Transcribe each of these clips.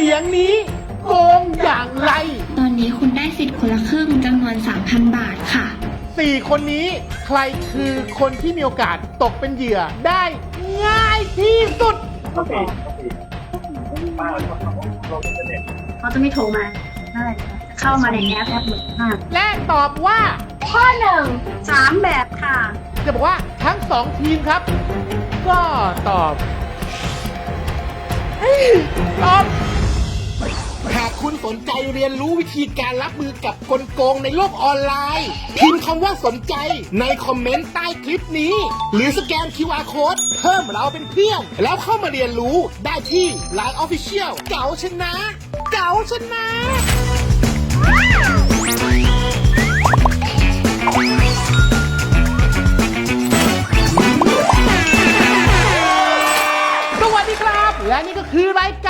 สียงนี้โกงอย่างไร ตอนนี้คุณได้สิทธิ์คนละครึ่งจำนวน 3,000 บาทค่ะสี่คนนี้ใครคือคนที่มีโอกาสตกเป็นเหยื่อได้ง่ายที่สุด เขาจะไม่โทรมาได้จะเข้ามาในแอปแอปหนึ่งห้าและตอบว่า ข้อหนึ่งสามแบบค่ะ จะบอกว่าทั้งสองทีมครับ ก็ตอบเฮ้ยตอบ หากคุณสนใจเรียนรู้วิธีการรับมือกับกลโกงในโลกออนไลน์ พิมพ์คำว่าสนใจในคอมเมนต์ใต้คลิปนี้ หรือสแกน QR Code เพิ่มเราเป็นเพื่อน แล้วเข้ามาเรียนรู้ได้ที่ Line Official เก๋าชนะ เก๋าชนะสวัสดีครับ และนี่ก็คือรายการ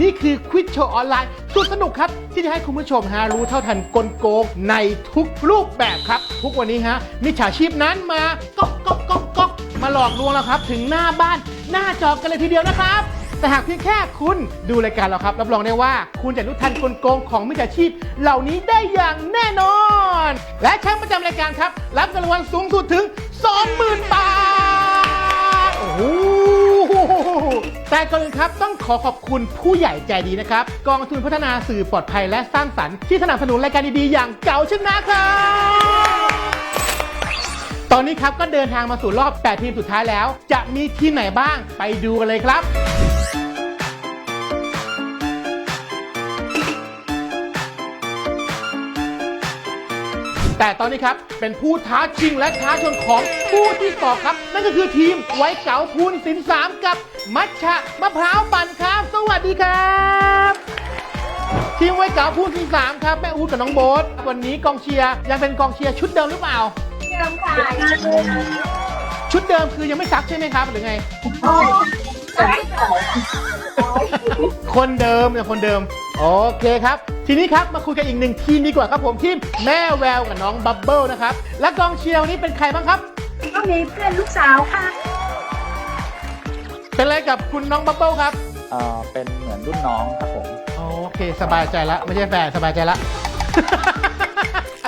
นี่คือควิดโชว์ออนไลน์สุดสนุกครับ ที่จะให้คุณผู้ชมฮะรู้เท่าทันกลโกงในทุกรูปแบบครับ ทุกวันนี้ฮะมิจฉาชีพนั้นมาก๊อกก๊อกก๊อกก๊อกมาหลอกลวงเราครับ ถึงหน้าบ้านหน้าจอกันเลยทีเดียวนะครับ แต่หากเพียงแค่คุณดูรายการเราครับ รับรองได้ว่าคุณจะรู้ทันกลโกงของมิจฉาชีพเหล่านี้ได้อย่างแน่นอน และแชมป์ประจำรายการครับ รับเงินรางวัลสูงสุดถึง 20,000 บาท โอ้โห แต่ก่อนอื่นครับต้องขอขอบคุณผู้ใหญ่ใจดีนะครับ กองทุนพัฒนาสื่อปลอดภัยและสร้างสรรค์ที่สนับสนุนรายการดีๆอย่างเก่าชนะครับ ตอนนี้ครับก็เดินทางมาสู่รอบ 8 ทีมสุดท้ายแล้ว จะมีทีมไหนบ้างไปดูกันเลยครับ แต่ตอนนี้ครับเป็นผู้ท้าชิงและท้าชนของผู้ที่สองครับ นั่นก็คือทีมไว้เก๋าพูนสินสามกับมัชชะมะพร้าวปั่นครับ สวัสดีครับ ทีมไว้เก๋าพูนสินสามครับแม่อูดกับน้องโบ๊ทวันนี้กองเชียร์ยังเป็นกองเชียร์ชุดเดิมหรือเปล่า เดิมค่ะชุดเดิมคือยังไม่ซักใช่ไหมครับหรือไงคนเดิมเนี่ยคนเดิม โอเคครับ ทีนี้ครับมาคุยกันอีกหนึ่งทีมดีกว่าครับผมทีมแม่แววกับน้องบับเบิลนะครับ และกองเชียร์วันนี้เป็นใครบ้างครับ ก็มีเพื่อนลูกสาวค่ะ เป็นอะไรกับคุณน้องบับเบิลครับเอ่อเป็นเหมือนรุ่นน้องครับผม โอเค สบายใจแล้วไม่ใช่แฟนสบายใจแล้ว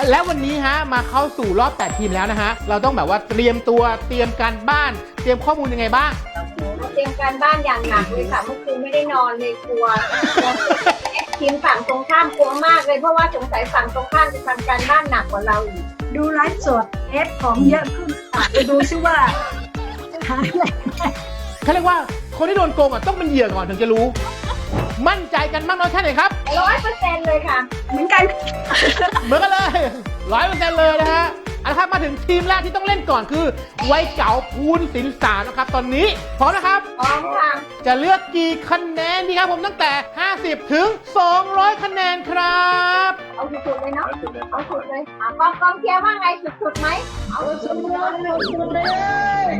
แล้ววันนี้ฮะมาเข้าสู่รอบ 8 ทีมแล้วนะฮะเราต้องแบบว่าเตรียมตัวเตรียมการบ้าน เตรียมข้อมูลยังไงบ้าง เตรียมการบ้านอย่างหนักเลยค่ะเมื่อคืนไม่ได้นอนเลยกลัว ทีมฝั่งตรงข้ามกลัวมากเลยเพราะว่าสงสัยฝั่งตรงข้ามจะทำการบ้านหนักกว่าเราอีกดูไลฟ์สดเอฟของเยอะขึ้นค่ะไปดูซิว่าหาอะไรเขาเรียกว่าคนที่โดนโกงอะต้องเป็นเหยื่อก่อนถึงจะรู้ มั่นใจกันมากน้อยแค่ไหนครับ ร้อยเปอร์เซ็นต์เลยค่ะ เหมือนกัน เหมือนกันเลยร้อยเปอร์เซ็นต์เลยนะฮะ เอาละครับมาถึงทีมแรกที่ต้องเล่นก่อนคือ ไวยเก๋าพูนสินสารนะครับ ตอนนี้พร้อมนะครับ พร้อมค่ะจะเลือกกี่คะแนนดีครับผมตั้งแต่ 50 ถึง 200 คะแนนครับ เอาสุดๆเลยเนาะเอาสุดเลยอะกองกองเชียร์ว่าไงสุดๆไหมเอาสุดๆเลยสุดๆเลย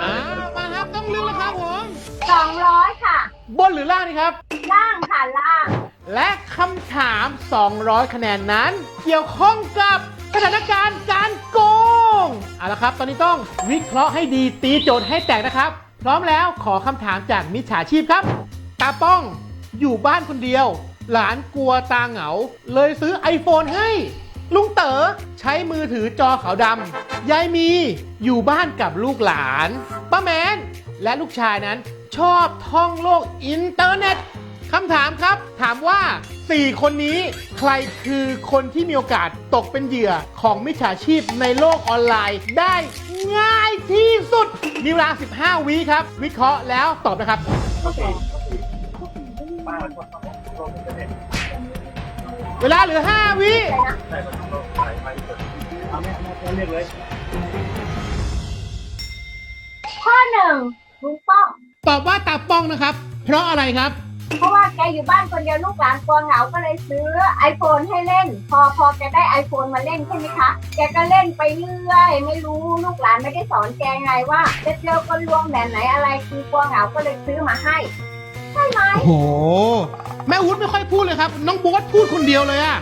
อ่ามาครับต้องเลือกแล้วครับผมสองร้อยค่ะ บนหรือล่างดีครับ ล่างค่ะล่าง และคำถาม 200 คะแนนนั้น เกี่ยวข้องกับ สถานการณ์การโกงเอาละครับ ตอนนี้ต้องวิเคราะห์ให้ดีตีโจทย์ให้แตกนะครับ พร้อมแล้วขอคำถามจากมิจฉาชีพครับ ตาป้องอยู่บ้านคนเดียว หลานกลัวตาเหงา เลยซื้อ iPhone ให้ ลุงเต๋อใช้มือถือจอขาวดำยายมีอยู่บ้านกับลูกหลานป้าแมนและลูกชายนั้นชอบท่องโลกอินเทอร์เน็ต คำถามครับ ถามว่า 4 คนนี้ใครคือคนที่มีโอกาสตกเป็นเหยื่อของมิจฉาชีพในโลกออนไลน์ได้ง่ายที่สุด มีเวลา 15 วิครับ วิเคราะห์แล้วตอบนะครับ เวลาเหลือ 5 วิข้อหนึ่งลุงป้อง ตอบว่าตาป้องนะครับ เพราะอะไรครับ เพราะว่าแกอยู่บ้านคนเดียวลูกหลานกลัวเหงาก็เลยซื้อ iPhone ให้เล่น พอพอแกได้ iPhone มาเล่นใช่ไหมคะ แกก็เล่นไปเรื่อย ไม่รู้ลูกหลานไม่ได้สอนแกไงว่าจะเจอคนลวงแบบไหนอะไรคือกลัวเหงาก็เลยซื้อมาให้ ใช่ไหมโอ้โห แม่วุฒิไม่ค่อยพูดเลยครับ น้องโบ๊ทพูดคนเดียวเลยอะ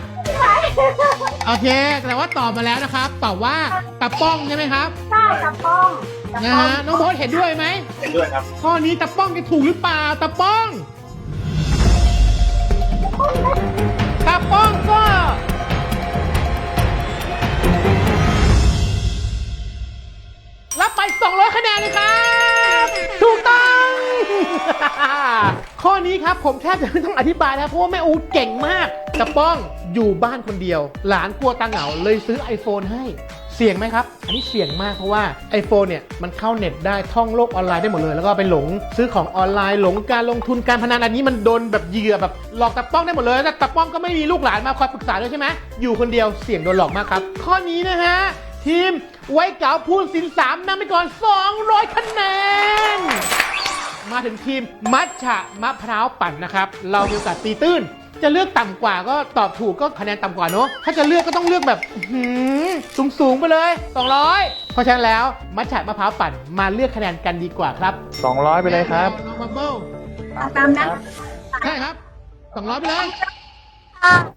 โอเค แต่ว่าตอบมาแล้วนะครับ ตอบว่าตาป้องใช่ไหมครับ ใช่ค่ะป้องโตะนะป้องฮะน้องโบทเห็นด้วยไหม เห็นด้วยครับ ข้อนี้ตะป้องจะถูกหรือเปล่าตะป้อง ตะป้องก็รับไป 200 คะแนนเลยครับ ถูกต้อง ข้อนี้ครับผมแทบจะไม่ต้องอธิบายแล้วเพราะว่าแม่อูเก่งมากตะป้องอยู่บ้านคนเดียว หลานกลัวตาเหงาเลยซื้อ iPhone ให้ เสี่ยงไหมครับ อันนี้เสี่ยงมากเพราะว่า iPhone เนี่ยมันเข้าเน็ตได้ท่องโลกออนไลน์ได้หมดเลย แล้วก็ไปหลงซื้อของออนไลน์หลงการลงทุนการพนันอันนี้มันโดนแบบเหยื่อแบบหลอกตะป้องได้หมดเลยแต่ตะป้องก็ไม่มีลูกหลานมาคอยปรึกษาด้วยใช่ไหมอยู่คนเดียวเสี่ยงโดนหลอกมากครับ ข้อนี้นะฮะทีมไว้เก๋าพูนสินสามนำไปก่อน 200 คะแนน มาถึงทีมมัทฉะมะพร้าวปั่นนะครับ เรามีโอกาสตีตื้น จะเลือกต่ำกว่าก็ตอบถูกก็คะแนนต่ำกว่าเนอะถ้าจะเลือกก็ต้องเลือกแบบสูงสูงๆไปเลย 200 เพราะฉะนั้นแล้วมัทฉะมะพร้าวปั่นมาเลือกคะแนนกันดีกว่าครับ200 ไปเลยครับ น้องบับเบิ้ลเอาตามนั้นใช่ครับ 200 ไปเลย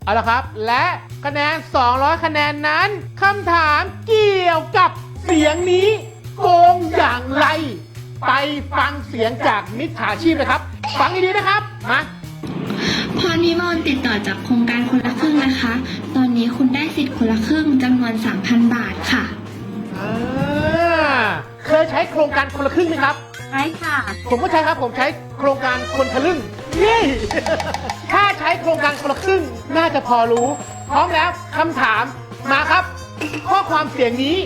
เอาละครับ และคะแนน 200 คะแนนนั้นคำถามเกี่ยวกับเสียงนี้โกงอย่างไร ไปฟังเสียงจากมิจฉาชีพเลยครับ ฟังดีๆนะครับ มา พรพิมลติดต่อจากโครงการคนละครึ่งนะคะ ตอนนี้คุณได้สิทธิ์คนละครึ่งจำนวน 3,000 บาทค่ะ อ่าเคยใช้โครงการคนละครึ่งไหมครับ ใช่ค่ะ ผมก็ใช้ครับผมใช้โครงการคนทะลึ่งนี่ ถ้าใช้โครงการคนละครึ่งน่าจะพอรู้ พร้อมแล้วคำถามมาครับ ข้อความเสียงนี้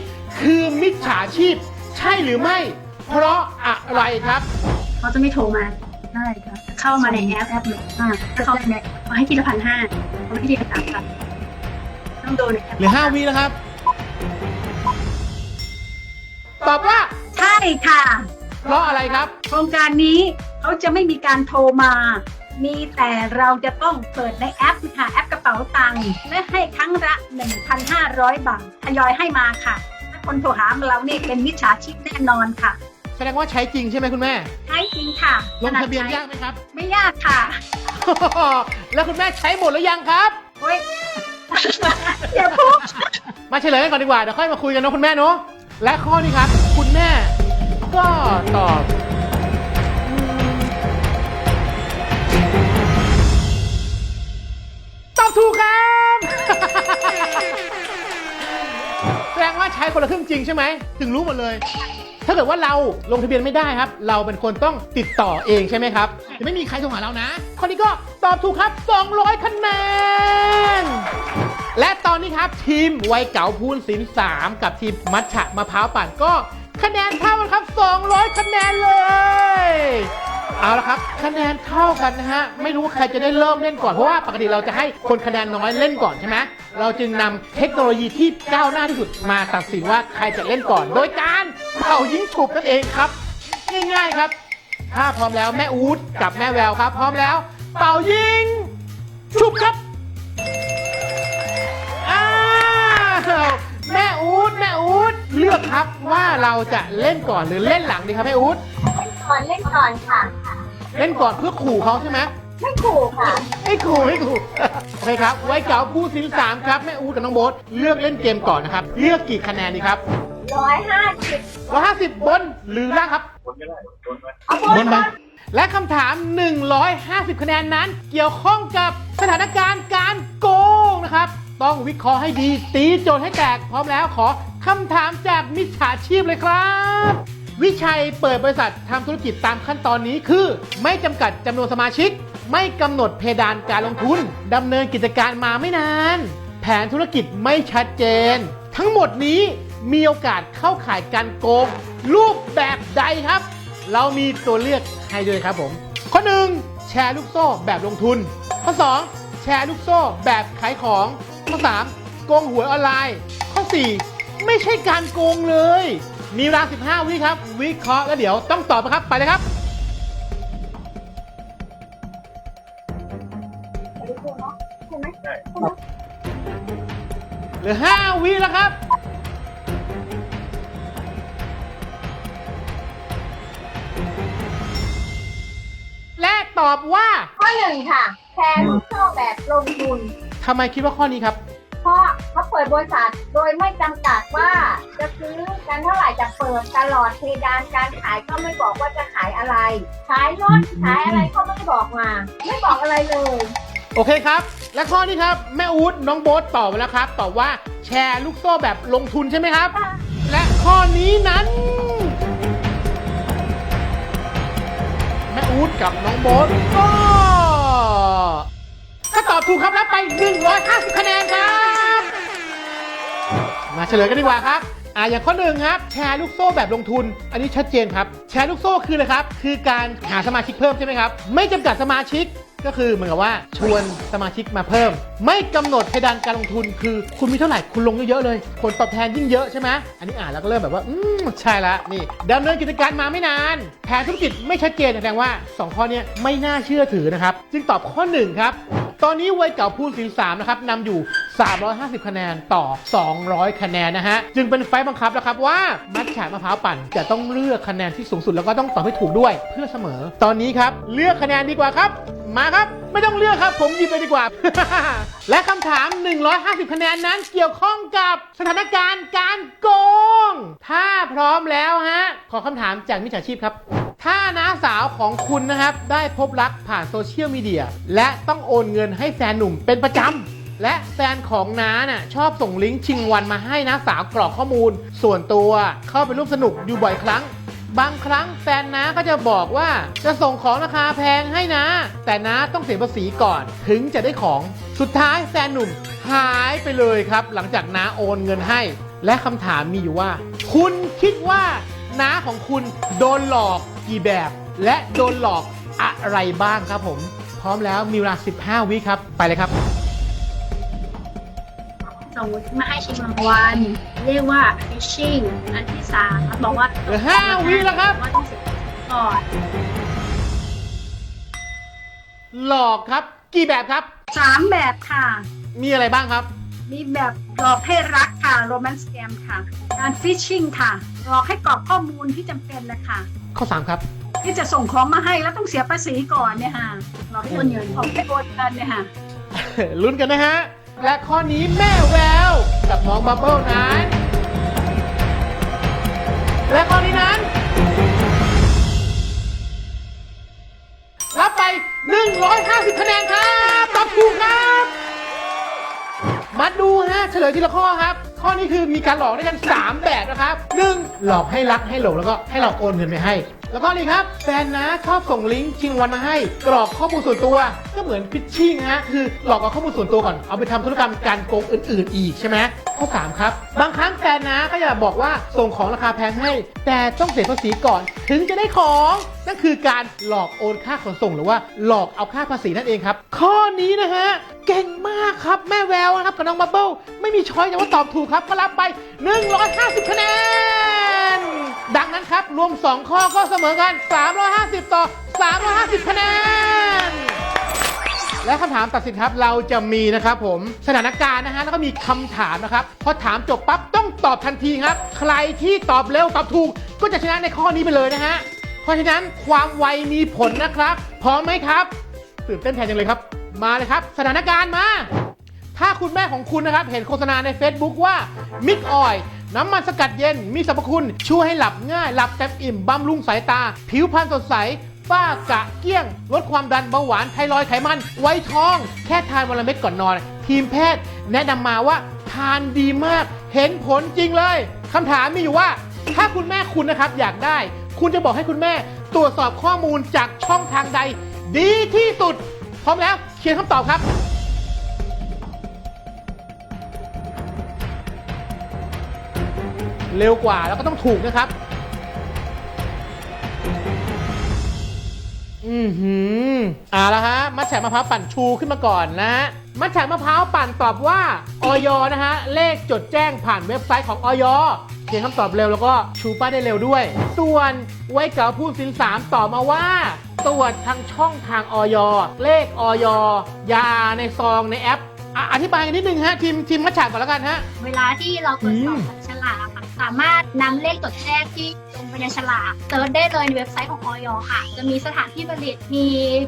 คือมิจฉาชีพ ใช่หรือไม่ เพราะอะไรครับ เขาจะไม่โทรมาได้ค่ะ เข้ามาในแอปแอปหนึ่งอ่าจะเข้าในเขาให้ทีละพันห้าเขาให้ทีละสามพันต้องดูในแอปเหลือ5วิแล้วครับ ตอบว่าใช่ค่ะ เพราะอะไรครับ โครงการนี้เขาจะไม่มีการโทรมา มีแต่เราจะต้องเปิดในแอปค่ะแอปกระเป๋าตังค์และให้ครั้งละ 1,500 บาททยอยให้มาค่ะ ถ้าคนโทรหาเราเนี่ยเป็นมิจฉาชีพแน่นอนค่ะ แสดงว่าใช้จริงใช่ไหมคุณแม่ ใช่จริงค่ะลงทะเบียนยากไหมครับ ไม่ยากค่ะ แล้วคุณแม่ใช้หมดหรือยังครับโอ้ยอย่าพูดมาเฉลยกันก่อนดีกว่าเดี๋ยวค่อยมาคุยกันเนอะคุณแม่เนอะและข้อนี้ครับ คุณแม่ก็ตอบอืมตอบถูกครับ แสดงว่าใช้คนละครึ่งจริงใช่ไหม ถึงรู้หมดเลย ถ้าเกิดว่าเราลงทะเบียนไม่ได้ครับ เราเป็นคนต้องติดต่อเองใช่ไหมครับจะไม่มีใครโทรหาเรานะคนนี้ก็ตอบถูกครับ 200 คะแนน และตอนนี้ครับทีมไวเก๋าพูนศิลป์3กับทีมมัทฉะมะพร้าวปั่นก็คะแนนเท่ากันครับ 200 คะแนนเลย เอาละครับ คะแนนเท่ากันนะฮะ ไม่รู้ใครจะได้เริ่มเล่นก่อน เพราะว่าปกติเราจะให้คนคะแนนน้อยเล่นก่อนใช่ไหม เราจึงนำเทคโนโลยีที่ก้าวหน้าที่สุดมาตัดสินว่าใครจะเล่นก่อน โดยการเป่ายิงฉุบนั่นเองครับ ง่ายๆครับ ถ้าพร้อมแล้วแม่อู๊ดกับแม่แววครับ พร้อมแล้ว เป่ายิง ฉุบครับอ้าวแม่อู๊ดแม่อู๊ดเลือกครับว่าเราจะเล่นก่อนหรือเล่นหลังดีครับแม่อู๊ดก่อนเล่นก่อนค่ะ เล่นก่อนเพื่อขู่เขาใช่ไหม ไม่ขู่ค่ะ ไม่ขู่ไม่ขู่โอเคครับ ไว้เก๋าผู้สินสามครับแม่อู๊ดกับน้องโบ๊ทเลือกเล่นเกมก่อนนะครับ เลือกกี่คะแนนดีครับร้อยห้าสิบร้อยห้าสิบบนหรือล่างครับเอาบบนนไปและคำถาม 150 คะแนนนั้น เกี่ยวข้องกับสถานการณ์การโกงนะครับ ต้องวิเคราะห์ให้ดีตีโจทย์ให้แตกพร้อมแล้วขอคำถามจากมิจฉาชีพเลยครับ วิชัยเปิดบริษัททำธุรกิจตามขั้นตอนนี้คือ ไม่จำกัดจำนวนสมาชิก ไม่กำหนดเพดานการลงทุนดำเนินกิจการมาไม่นาน แผนธุรกิจไม่ชัดเจน ทั้งหมดนี้มีโอกาสเข้าข่ายการโกง รูปแบบใดครับ เรามีตัวเลือกให้ด้วยครับผม ข้อ 1 แชร์ลูกโซ่แบบลงทุน ข้อ 2 แชร์ลูกโซ่แบบขายของ ข้อ 3 โกงหวยออนไลน์ ข้อ 4 ไม่ใช่การโกงเลย มีเวลา 15 วิครับ วิเคราะห์แล้วเดี๋ยวต้องตอบนะครับ ไปเลยครับ เหลือ5วิแล้วครับ และตอบว่าข้อหนึ่งค่ะแชร์ลูกโซ่แบบลงทุน ทำไมคิดว่าข้อนี้ครับ เพราะเขาเปิดบริษัทโดยไม่จำกัดว่าจะซื้อกันเท่าไหร่จะเปิดตลอดเพดานการขายก็ไม่บอกว่าจะขายอะไร ขายรถขายอะไรเขาไม่บอกมา ไม่บอกอะไรเลย โอเคครับ และข้อนี้ครับ แม่อู๊ดน้องโบ๊ทตอบมาแล้วครับ ตอบว่าแชร์ลูกโซ่แบบลงทุนใช่ไหมครับ และข้อนี้นั้น แม่อู๊ดกับน้องโบ๊ทก็ถ้าตอบถูกครับรับไป 150 คะแนนครับ มาเฉลยกันดีกว่าครับอ่าอย่างข้อหนึ่งครับ แชร์ลูกโซ่แบบลงทุน อันนี้ชัดเจนครับ แชร์ลูกโซ่คืออะไรครับ คือการหาสมาชิกเพิ่มใช่ไหมครับ ไม่จำกัดสมาชิก ก็คือเหมือนกับว่าชวนสมาชิกมาเพิ่ม ไม่กำหนดเพดานการลงทุน คือคุณมีเท่าไหร่คุณลงเยอะๆเลย ผลตอบแทนยิ่งเยอะใช่ไหมอันนี้อ่านแล้วก็เริ่มแบบว่า อืมใช่ละนี่ดำเนินกิจการมาไม่นาน แผนธุรกิจไม่ชัดเจนแสดงว่า 2 ข้อนี้ไม่น่าเชื่อถือนะครับ จึงตอบข้อ1ครับ ตอนนี้วัยเก่าพูนสีสามนะครับนำอยู่ 350 คะแนนต่อ 200 คะแนนนะฮะ จึงเป็นไฟบังคับแล้วครับว่า มัดฉามะพร้าวปั่นจะต้องเลือกคะแนนที่สูงสุดแล้วก็ต้องตอบให้ถูกด้วยเพื่อเสมอ ตอนนี้ครับ เลือกคะแนนดีกว่าครับ มาครับ ไม่ต้องเลือกครับ ผมหยิบไปดีกว่า และคำถาม 150 คะแนนนั้นเกี่ยวข้องกับสถานการณ์การโกง ถ้าพร้อมแล้วฮะ ขอคำถามจากมิจฉาชีพครับ ถ้าน้าสาวของคุณนะครับได้พบรักผ่านโซเชียลมีเดียและต้องโอนเงินให้แฟนหนุ่มเป็นประจำและแฟนของน้าน่ะชอบส่งลิงก์ชิงวันมาให้น้าสาวกรอกข้อมูล ส่วนตัวเข้าไปร่วมสนุกอยู่บ่อยครั้ง บางครั้งแฟนน้าก็จะบอกว่าจะส่งของราคาแพงให้นะ แต่น้าต้องเสียภาษีก่อนถึงจะได้ของ สุดท้ายแฟนหนุ่มหายไปเลยครับ หลังจากน้าโอนเงินให้ และคำถามมีอยู่ว่า คุณคิดว่าน้าของคุณโดนหลอก กี่แบบ และโดนหลอกอะไรบ้างครับผม พร้อมแล้วมีเวลา 15 วิครับ ไปเลยครับ สมมติมาให้ชิมรางวัลเรียกว่า phishing อันที่สามบอกว่าเหลือห้าวิแล้วครับว่าต้องเสียก่อนหลอกครับ กี่แบบครับ สามแบบค่ะ มีอะไรบ้างครับ มีแบบหลอกให้รักค่ะ romance scam ค่ะ การฟิชชิงค่ะ หลอกให้กรอกข้อมูลที่จำเป็นเลยค่ะ ข้อ3ครับที่จะส่งของมาให้แล้วต้องเสียภาษีก่อนเนี่ยค่ะหลอกให้โอนเงินของให้โอนเงินเนี่ยค่ะลุ้นกันนะฮะ และข้อนี้แม่แววกับน้องบับเบิ้ลนั้น และข้อนี้นั้น รับไป 150 คะแนนครับตอบถูกครับ มาดูฮะเฉลยทีละข้อครับ ข้อนี้คือมีการหลอกด้วยกัน 3 แบบนะครับ 1. หลอกให้รักให้หลงแล้วก็ให้เราโอนเงินไปให้ แล้วก็นี่ครับแฟนนะชอบส่งลิงก์ชิงวันมาให้ กรอกข้อมูลส่วนตัว ก็เหมือนพิชชิ่งฮะคือหลอกเอาข้อมูลส่วนตัวก่อนเอาไปทำธุรกรรมการโกงอื่น ๆ อีกใช่ไหมข้อ3ครับบางครั้งแฟนนะก็จะบอกว่าส่งของราคาแพงให้ แต่ต้องเสียภาษีก่อน ถึงจะได้ของนั่นคือการหลอกโอนค่าขนส่งหรือว่าหลอกเอาค่าภาษีนั่นเองครับ ข้อนี้นะฮะเก่งมากครับแม่แววนะครับกับน้องบับเบิ้ลไม่มีช้อยนะว่าตอบถูกครับก็รับไป 150คะแนนดังนั้นค รวม 2 ข้อก็เสมอกัน 350 ต่อ 350 คะแนน และคำถามตัดสินครับเราจะมีนะครับผมสถานการณ์นะฮะแล้วก็มีคำถามนะครับ พอถามจบปั๊บต้องตอบทันทีครับ ใครที่ตอบเร็วตอบถูก ก็จะชนะในข้อนี้ไปเลยนะฮะเพราะฉะนั้นความไวมีผลนะครับ พร้อมไหมครับตื่นเต้นแทนจังเลยครับ มาเลยครับ สถานการณ์มา ถ้าคุณแม่ของคุณนะครับ เห็นโฆษณาใน Facebook ว่ามิกออย น้ำมันสกัดเย็นมีสรรพคุณ ช่วยให้หลับง่าย หลับเต็มอิ่มบำรุงสายตา ผิวพรรณสดใสฝ้ากระเกี้ยง ลดความดันเบาหวานไทรอยไขมัน ไวท้อง แค่ทานวันละเม็ดก่อนนอน ทีมแพทย์ แนะนำมาว่าทานดีมาก เห็นผลจริงเลยคำถามมีอยู่ว่า ถ้าคุณแม่คุณนะครับอยากได้ คุณจะบอกให้คุณแม่ ตรวจสอบข้อมูลจากช่องทางใด ดีที่สุด พร้อมแล้วเขียนคำตอบครับ เร็วกว่าแล้วก็ต้องถูกนะครับ อือหือเอาละฮะ มัดแฉะมะพร้าวปั่นชูขึ้นมาก่อนนะฮะมัดแฉะมะพร้าวปั่นตอบว่าออยนะฮะ เลขจดแจ้งผ่านเว็บไซต์ของออยเขียนคำตอบเร็วแล้วก็ชูป้ายได้เร็วด้วย ส่วนไว้เก๋าพูดสินสามตอบมาว่าตรวจทางช่องทางออยเลขออยยาในซองในแอปอะอธิบายกันนิดนึงฮะทีมทีมมัดฉะก่อนแล้วกันฮะ เวลาที่เราตรวจสอบอืมฉลากค่ะ สามารถนำเลขจดแจ้งที่ลงไปในฉลากเซิร์ชได้เลยในเว็บไซต์ของออยค่ะ จะมีสถานที่ผลิตมี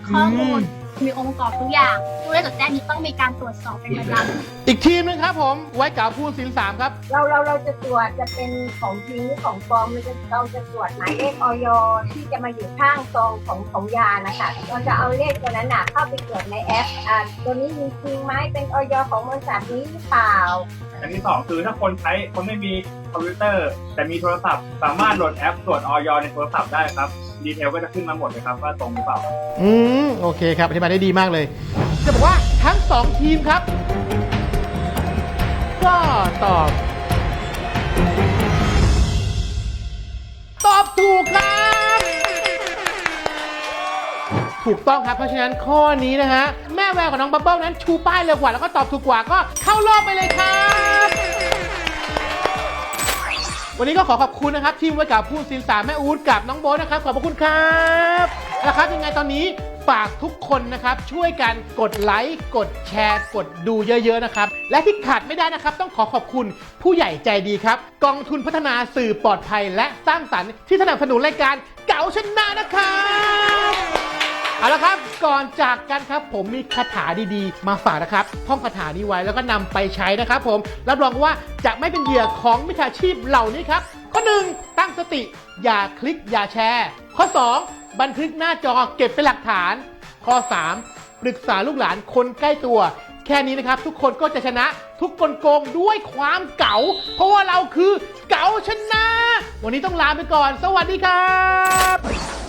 ข้อมูลมีองค์ประกอบทุกอย่าง ตัวและจดแจ้งนี้ต้องมีการตรวจสอบเป็นประจำอีกทีมหนึงครับผมไว้เก่าพูดสินสามครับ เราเราเราจะตรวจจะเป็นของจริงหรือของปลอมเราจะเราจะตรวจหมายเลขออยที่จะมาอยู่ข้างซองของของยานะคะเราจะเอาเลขตัวนั้นน่ะเข้าไปตรวจในแอปอ่าตัวนี้มีจริงไหมเป็นออยของบริษัทนี้หรือเปล่า อันที่สองคือถ้าคนใช้คนไม่มีคอมพิวเตอร์ แต่มีโทรศัพท์ สามารถโหลดแอปตรวจออยในโทรศัพท์ได้ครับดีเทลก็จะขึ้นมาหมดเลยครับว่าตรงหรือเปล่า อืม โอเคครับอธิบายได้ดีมากเลย จะบอกว่าทั้งสองทีมครับ ก็ตอบ ตอบถูกครับ ถูกต้องครับเพราะฉะนั้นข้อนี้นะฮะ แม่แววกับน้องบับเบิ้ลนั้นชูป้ายเร็วกว่า แล้วก็ตอบถูกกว่าก็เข้ารอบไปเลยครับวันนี้ก็ขอขอบคุณนะครับ ทีมไว้กับผู้สินสาแม่อูดกับน้องโบนะครับ ขอบพระคุณครับนะครับยังไงตอนนี้ ฝากทุกคนนะครับช่วยกันกดไลค์กดแชร์ กดดูเยอะๆนะครับ และที่ขาดไม่ได้นะครับ ต้องขอขอบคุณผู้ใหญ่ใจดีครับ กองทุนพัฒนาสื่อปลอดภัย และสร้างสรรค์ที่สนับสนุนรายการเก๋าชนะนะครับเอาละครับก่อนจากกันครับผมมีคาถาดีๆ มาฝากนะครับท่องคาถานี้ไว้แล้วก็นำไปใช้นะครับ ผมรับรองว่าจะไม่เป็นเหยื่อของมิจฉาชีพเหล่านี้ครับข้อ 1 ตั้งสติ อย่าคลิกอย่าแชร์ ข้อ 2 บันทึกหน้าจอเก็บเป็นหลักฐาน ข้อ 3 ปรึกษาลูกหลานคนใกล้ตัว แค่นี้นะครับ ทุกคนก็จะชนะทุกคนโกงด้วยความเก๋า เพราะว่าเราคือเก๋าชนะ วันนี้ต้องลาไปก่อน สวัสดีครับ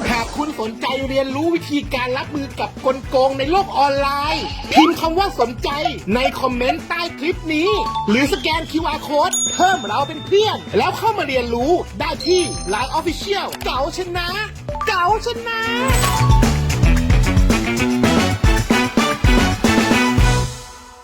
หากคุณสนใจเรียนรู้วิธีการรับมือกับกลโกงในโลกออนไลน์ พิมพ์คำว่าสนใจในคอมเมนต์ใต้คลิปนี้ หรือสแกน QR Code เพิ่มเราเป็นเพื่อน แล้วเข้ามาเรียนรู้ได้ที่ Line Official เก๋าชนะ เก๋าชนะ